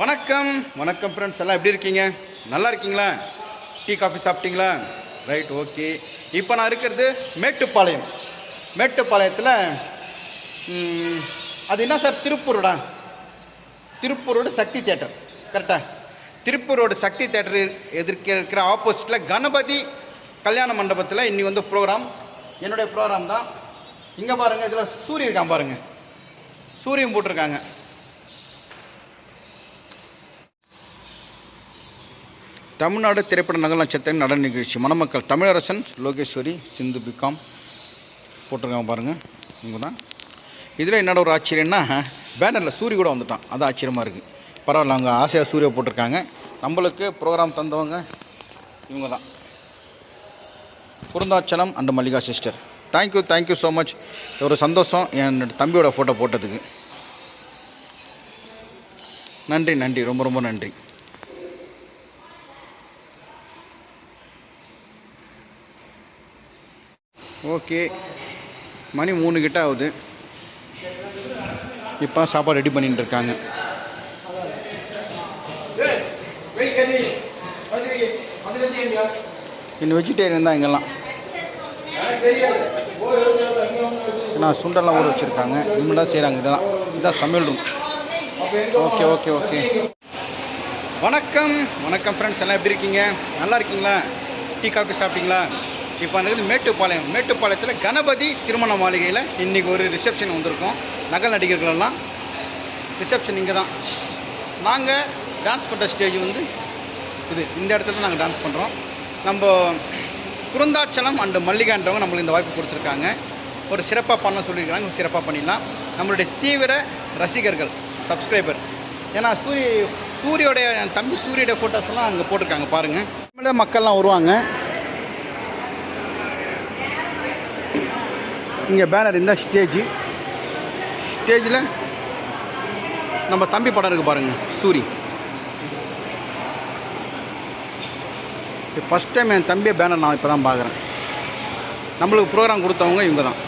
வணக்கம். வணக்கம் ஃப்ரெண்ட்ஸ் எல்லாம் எப்படி இருக்கீங்க? நல்லா இருக்கீங்களா? டீ காஃபி சாப்பிட்டீங்களா? ரைட் ஓகே இப்போ நான் இருக்கிறது மேட்டுப்பாளையம். மேட்டுப்பாளையத்தில் அது என்ன சார்? திருப்பூரோடா? திருப்பூரோட சக்தி தேட்டர் கரெக்டாக திருப்பூரோட சக்தி தேட்டர் எதிர்க்க இருக்கிற ஆப்போசிட்டில் கணபதி கல்யாண மண்டபத்தில் இன்னி வந்து ப்ரோக்ராம் என்னுடைய ப்ரோக்ராம் தான். இங்கே பாருங்கள் இதில் சூரியன் இருக்கான் பாருங்கள் சூரியன் போட்டிருக்காங்க. தமிழ்நாடு திரைப்பட நகல் நட்சத்திரம் நடன நிகழ்ச்சி. மணமக்கள் தமிழரசன் லோகேஸ்வரி சிந்து பிகாம் போட்டிருக்காங்க பாருங்கள் இவங்க தான் இதில் என்னோட ஒரு ஆச்சரியம்னா பேனரில் சூரிய கூட வந்துட்டான். அது ஆச்சரியமாக இருக்குது பரவாயில்ல அவங்க ஆசையாக சூரிய போட்டிருக்காங்க. நம்மளுக்கு ப்ரோக்ராம் தந்தவங்க இவங்க தான் Kurunthachalam and Mallika sister thank you thank you so much ஒரு சந்தோஷம் என் தம்பியோட ஃபோட்டோ போட்டதுக்கு. நன்றி நன்றி. ரொம்ப ரொம்ப நன்றி. ஓகே மணி மூணு கிட்ட ஆகுது. இப்போ சாப்பாடு ரெடி பண்ணிட்டு இருக்காங்க. இன்னும் வெஜிடேரியன் தான் இங்கெல்லாம். ஏன்னா சுண்டெல்லாம் ஊற வச்சுருக்காங்க. இனிமேல் செய்கிறாங்க இதெல்லாம் இதுதான் சமையல் ரூம் ஓகே ஓகே ஓகே. வணக்கம். வணக்கம் ஃப்ரெண்ட்ஸ் எல்லாம் எப்படி இருக்கீங்க? நல்லா இருக்கீங்களா? டீ காஃபி சாப்பிட்டீங்களா? இப்போ அந்த மேட்டுப்பாளையம். மேட்டுப்பாளையத்தில் கணபதி திருமண மாளிகையில் இன்றைக்கி ஒரு ரிசப்ஷன் வந்திருக்கோம். நகல் நடிகர்களெல்லாம் ரிசப்ஷன் இங்கே தான். நாங்கள் டான்ஸ் பண்ணுற ஸ்டேஜ் வந்து இது இந்த இடத்துல தான் நாங்கள் டான்ஸ் பண்ணுறோம் நம்ம குருந்தாச்சலம் அண்டு மல்லிகான்றவங்க நம்மளுக்கு இந்த வாய்ப்பு கொடுத்துருக்காங்க. ஒரு சிறப்பாக பண்ண சொல்லியிருக்காங்க சிறப்பாக பண்ணிடலாம். நம்மளுடைய தீவிர ரசிகர்கள் சப்ஸ்கிரைபர் ஏன்னா சூரிய சூரியோடைய என் தம்பி சூரியோடைய ஃபோட்டோஸ்லாம் அங்கே போட்டிருக்காங்க பாருங்கள் தமிழக மக்கள்லாம் வருவாங்க. இங்கே பேனர் இருந்தால் ஸ்டேஜ் ஸ்டேஜில் நம்ம தம்பி படம் இருக்குது பாருங்கள் சூரி. ஃபஸ்ட் டைம் என் தம்பியை பேனர் நான் இப்போ தான் பார்க்குறேன். நம்மளுக்கு ப்ரோக்ராம் கொடுத்தவங்க இவங்க தான்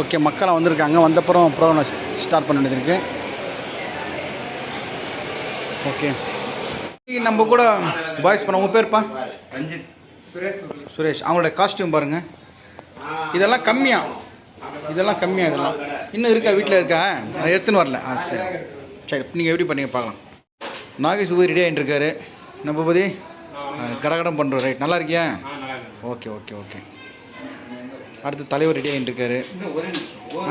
ஓகே மக்களாக வந்திருக்காங்க வந்தப்புறம் ப்ரோக்ராம் ஸ்டார்ட் பண்ண வேண்டியது ஓகே நம்ம கூட பாய்ஸ் பண்ண உங்கள் பேர்ப்பா? ரஞ்சித். சுரேஷ் அவங்களோட காஸ்டியூம் பாருங்கள் இதெல்லாம் கம்மியா. இதெல்லாம் கம்மியா இதெல்லாம். இன்னும் இருக்கா? வீட்டில் இருக்கா? அது எடுத்துன்னு வரல. ஆ சரி. சரி நீங்கள் எப்படி பண்ணீங்க? பார்க்கலாம். நாகேஷ் உபதி ரெடி ஆகிட்டு இருக்காரு நம்ம பதி கடகடம் பண்ணுறோம் ரைட் நல்லா இருக்கியா? ஓகே ஓகே ஓகே அடுத்து தலைவர் ரெடி ஆகிட்டு இருக்காரு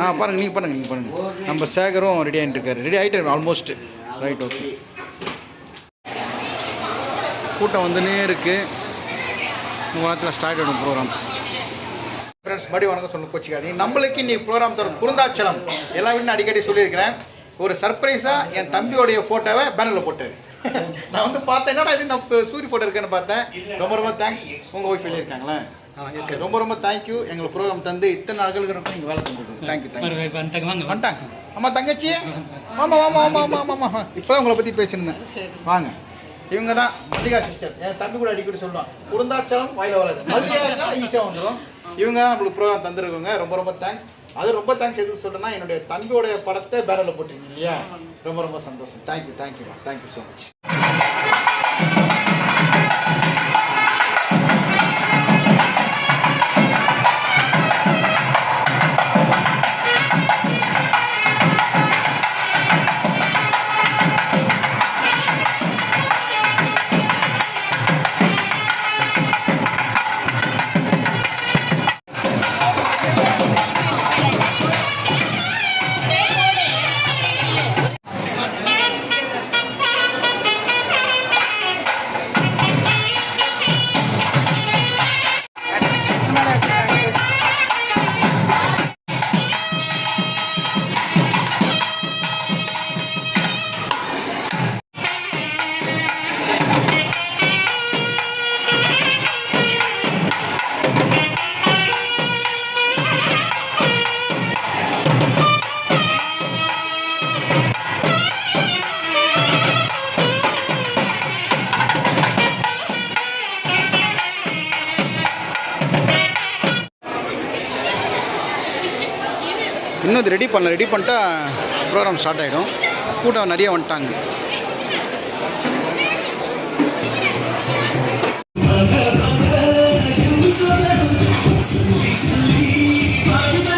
ஆ பாருங்கள் நீங்கள் பண்ணுங்கள் நீங்கள் பண்ணுங்கள் நம்ம சேகரும் ரெடி ஆகிட்டு இருக்காரு ரெடி ஆகிட்டாரு ஆல்மோஸ்ட் ரைட் ஓகே கூட்டம் வந்துனே இருக்குது இந்த வாரத்தில் ஸ்டார்ட் ஆகிடும் ப்ரோக்ராம் ஃப்ரெண்ட்ஸ் மறுபடியும் வணக்கம் சொல்ல கோச்சிக்காதீங்க. நம்மளுக்கு இன்னைக்கு ப்ரோக்ராம் தரும். குருந்தாச்சலம். எல்லா வீடும் அடிக்கடி சொல்லியிருக்கிறேன். ஒரு சர்ப்ரைஸாக என் தம்பியோடைய ஃபோட்டோவை பேனரில் போட்டார். நான் வந்து பார்த்தேன் என்னடா இது நான் இப்ப சூரி ஃபோட்டோ இருக்கேன்னு பார்த்தேன். ரொம்ப ரொம்ப தேங்க்ஸ் உங்கள் ஒய்ஃப் இருக்காங்களா? ரொம்ப ரொம்ப தேங்க்யூ எங்களுக்கு ப்ரோக்ராம் தந்து இத்தனை நாட்களுக்கு இருக்கும் நீங்கள் வேலை தந்துருக்கு தேங்க்யூ தேங்க்யூ வந்துட்டாங்க அம்மா தங்கச்சி? ஆமா ஆமா ஆமா ஆமா ஆமா ஆமா இப்போ உங்களை பற்றி பேசியிருந்தேன் வாங்க. இவங்க தான் மல்லிகா சிஸ்டர் என் தம்பி கூட அடிக்கடி சொல்லுவான் குருந்தாச்சலம் வாயில வராது. மல்லிகா ஈஸியாக வந்துடும் இவங்க தான் நம்மளுக்கு ப்ரோக்ராம் தந்துருக்கோங்க ரொம்ப ரொம்ப தேங்க்ஸ் அது ரொம்ப தேங்க்ஸ் எதுக்கு சொல்றேன்னா என்னுடைய தம்பியோடைய படத்தை பேனரில் போட்டிருக்கீங்க இல்லையா? ரொம்ப ரொம்ப சந்தோஷம். Thank you thank you thank you so much இன்னும் இது ரெடி பண்ணல ரெடி பண்ணிட்டா ப்ரோக்ராம் ஸ்டார்ட் ஆகிடும் கூட்டம் நிறைய வந்துட்டாங்க ஆதது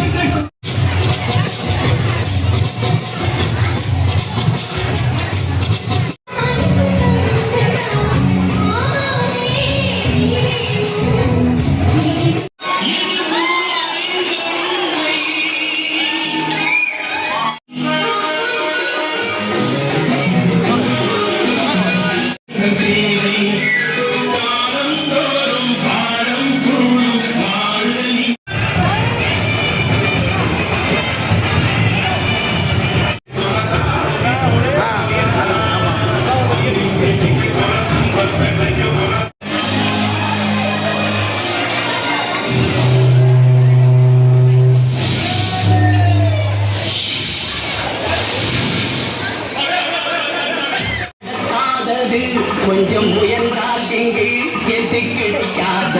கொஞ்சம் முயன்றால் எங்கள் எது கிடைக்காதது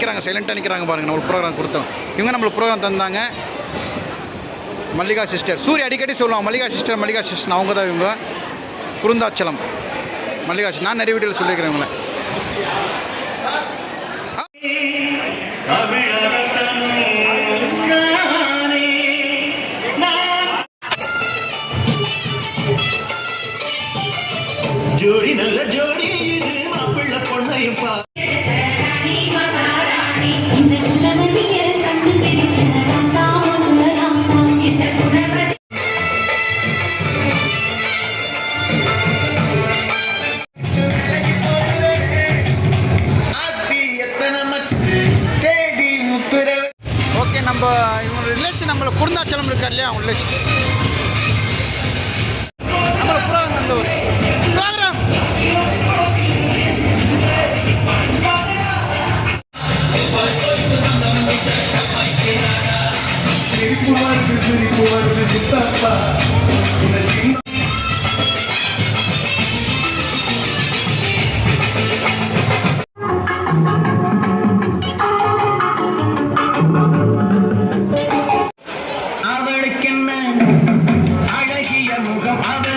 நிற்கிறாங்க சைலண்ட்டாக நிற்கிறாங்க பாருங்க நம்மளுக்கு ப்ரோக்ராம் கொடுத்தோம். இவங்க நம்மளுக்கு ப்ரோக்ராம் தந்தாங்க. மல்லிகா சிஸ்டர் சூரிய அடிக்கடி சொல்லுவாங்க மல்லிகா சிஸ்டர் மல்லிகா சிஸ்டர் அவங்க தான் இவங்க. குருந்தாச்சலம். மல்லிகா நான் நிறைய வீடியோவில் சொல்லியிருக்கிறேன் இவங்களை. ஜோடி நல்ல ஜோடி. இது மாப்பிள்ள பொண்ணையும் அவளுக்கென்ன அழகிய முகம் அவனுக்கென்ன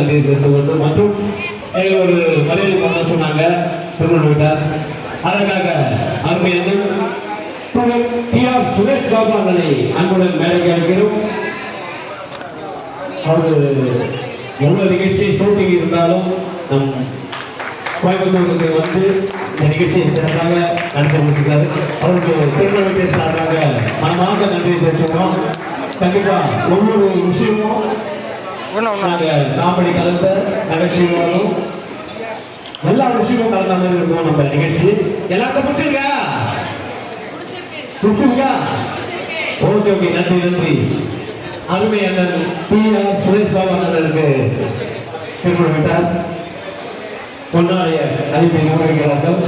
நன்றியை தெரிந்து கொண்டு மற்றும் எனக்கு ஒரு மரியாதை பண்ண சொன்னாங்க திருமணம் வைத்தார் அதற்காக அருமையான டி ஆர் சுரேஷ் பாபு அவர்களை அன்புடன் மேடைக்கு அழைக்கிறோம். அவர்கள் எவ்வளவு நிகழ்ச்சி ஷூட்டிங் இருந்தாலும் நம் கோயம்புத்தூருக்கு வந்து இந்த நிகழ்ச்சியை சிறப்பாக நடத்தி முடிக்கிறார். அவருக்கு திருமணத்தை சார்பாக மனமாக நன்றி தெரிவிச்சுக்கிறோம். கண்டிப்பா ஒவ்வொரு விஷயமும் காமெடி கலந்த நகைச்சுவையோடும் எல்லா விஷயமும் கலந்த மாதிரி இருக்கும் நம்ம நிகழ்ச்சி. எல்லாருக்கும் பிடிச்சிருக்கா? பிடிச்சிருக்கா? Okay okay. நன்றி நன்றி. அருமை அண்ணன் பி ஆர் சுரேஷ் பாபு அண்ணனுக்கு திருமணம் விட்டார். அறிவிப்பை நிர்வகிக்கிறார்கள்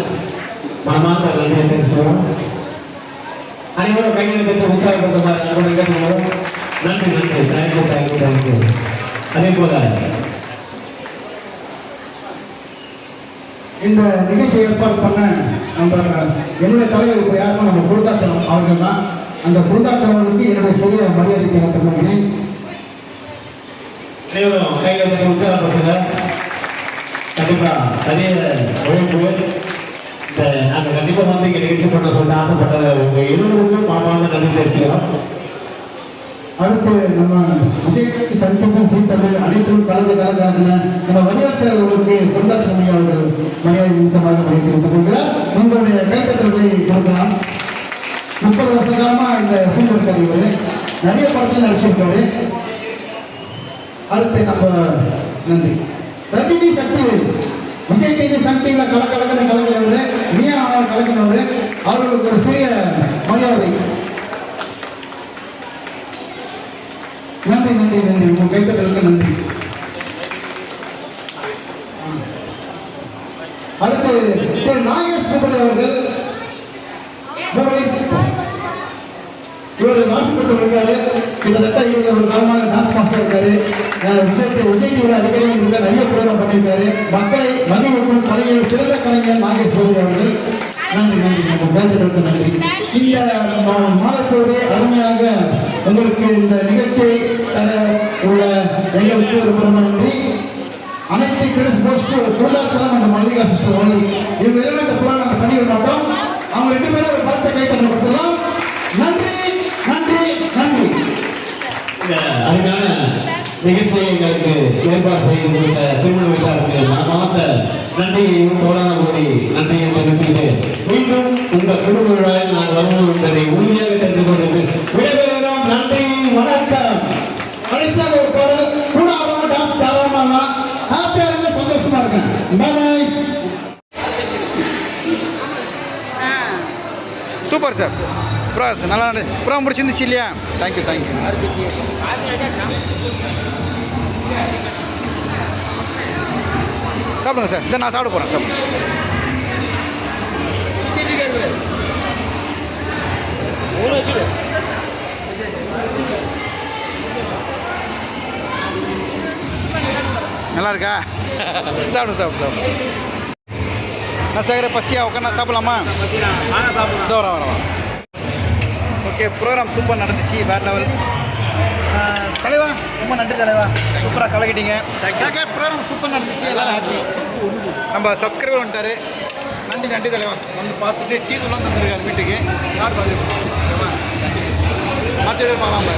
மனமார்ந்த நன்றியை தெரிவிச்சுக்கிறோம் அனைவரும் கையில் பெற்று உற்சாகப்படுத்துமாறு அன்புடன் நன்றி நன்றி. தேங்க்யூ தேங்க்யூ தேங்க்யூ அதே போல இந்த நிகழ்ச்சி ஏற்பாடு பண்ண நம்ம என்னுடைய தலைவர் இப்போ யாருன்னா நம்ம குருதாச்சலம் அவர்கள் தான். அந்த குருதாச்சலம் என்னுடைய சிறிய மரியாதைக்கு தெரிவித்துக் அனைவரும் கண்டிப்பா நிறைய உழைப்பு இந்த நாங்கள் கண்டிப்பாக வந்து இங்கே நிகழ்ச்சி பண்ண சொல்லிட்டு ஆசைப்பட்ட உங்கள் இருவருக்கும் மனமார்ந்த நன்றி தெரிவிச்சுக்கிறோம். அடுத்து நம்ம விஜய் சந்திப்பு சீத்தமிழ் அனைத்தும் கலந்து கலந்தாங்க நம்ம வடிவாட்சியர் அவர்களுக்கு குருதாச்சலம் அவர்கள் மரியாதை நிமித்தமாக மரியாதை தெரிவித்துக் கொள்கிறார். உங்களுடைய கைத்தட்டல்களை கொடுக்கலாம். முப்பது வருஷ காலமா இந்த ஃபீல்ட் இருக்காரு இவரு. நிறைய படத்தில் நடிச்சிருக்காரு. அடுத்து நம்ம நன்றி. ரஜினி சக்திவேல் விஜய் டிவி சன் டிவியில் கல கலக்கன கலைஞர் நீயா ஆனால் கலைஞர் அவர்களுக்கு ஒரு சிறிய மரியாதை. நன்றி நன்றி உங்கள் கைத்தட்டலுக்கு நன்றி. அடுத்து நாகேஷ் சுப்பலி அவர்கள். இவர் வாசிப்பட்டு இருக்காரு. கிட்டத்தட்ட இருபது ஒரு காலமாக டான்ஸ் மாஸ்டர் இருக்காரு. விஜய் விஜய் டிவியில் அடிக்கடி இருக்காரு நிறைய ப்ரோக்ராம் பண்ணியிருக்காரு. மக்களை மகிழ்வுக்கும் கலைஞர் சிறந்த கலைஞர் நாகேஷ் கோவி அவர்கள். நன்றி நன்றி நம்ம நன்றி. இந்த மாதத்தோடு அருமையாக உங்களுக்கு இந்த நிகழ்ச்சியை தர உள்ள எங்களுக்கு ரொம்ப ரொம்ப நன்றி. அனைத்து கிறிஸ் போஸ்ட் பொருளாதாரம் and மல்லிகா சிஸ்டர் ஒன்லி இவங்க எல்லாம் இந்த புறான் நாங்கள் பண்ணிட மாட்டோம் அவங்க ரெண்டு பேரும் ஒரு படத்தை கை தந்து கொடுத்துடலாம். நன்றி நன்றி நன்றி. அதுக்கான நிகழ்ச்சியை எங்களுக்கு ஏற்பாடு செய்து கொடுத்த திருமண வீட்டாருக்கு மனமார்ந்த நன்றியையும் கோடான கோடி நன்றியை தெரிவிச்சுட்டு மீண்டும் உங்கள் குடும்ப விழாவில் நான் வரணும் என்பதை உறுதியாக தெரிந்து கொண்டு கடைசியாக ஒரு பாடல். கூட அவங்க டான்ஸ் தாராளமாக ஹாப்பியாக இருங்க சந்தோஷமா இருங்க பாய் சூப்பர் சார். ப்ரோ நல்லா ப்ரோ முடிச்சிருந்துச்சு இல்லையா? தேங்க்யூ தேங்க்யூ சாப்பிடுங்க சார். இதை நான் சாப்பிட போகிறேன் சாப்பிடுங்க. நல்லா இருக்கா சாப்பிடு சாப்பிடு சாப்பிடு. நான் சேகர பசியா? உட்காந்து சாப்பிடலாமா? இதோ வரேன் வரேன் ஓகே ப்ரோக்ராம் சூப்பர் நடந்துச்சு வேறு லெவல் தலைவா ரொம்ப நன்றி தலைவா. சூப்பராக கலக்கிட்டீங்க. சேகர் ப்ரோக்ராம் சூப்பர் நடந்துச்சு எல்லாரும் ஹாப்பி நம்ம சப்ஸ்கிரைபர் வந்துட்டாரு. நன்றி நன்றி தலைவா. வந்து பார்த்துட்டு டீ தூளாக தந்துருக்காரு வீட்டுக்கு. சார் பார்த்து மற்ற பார்க்கலாம்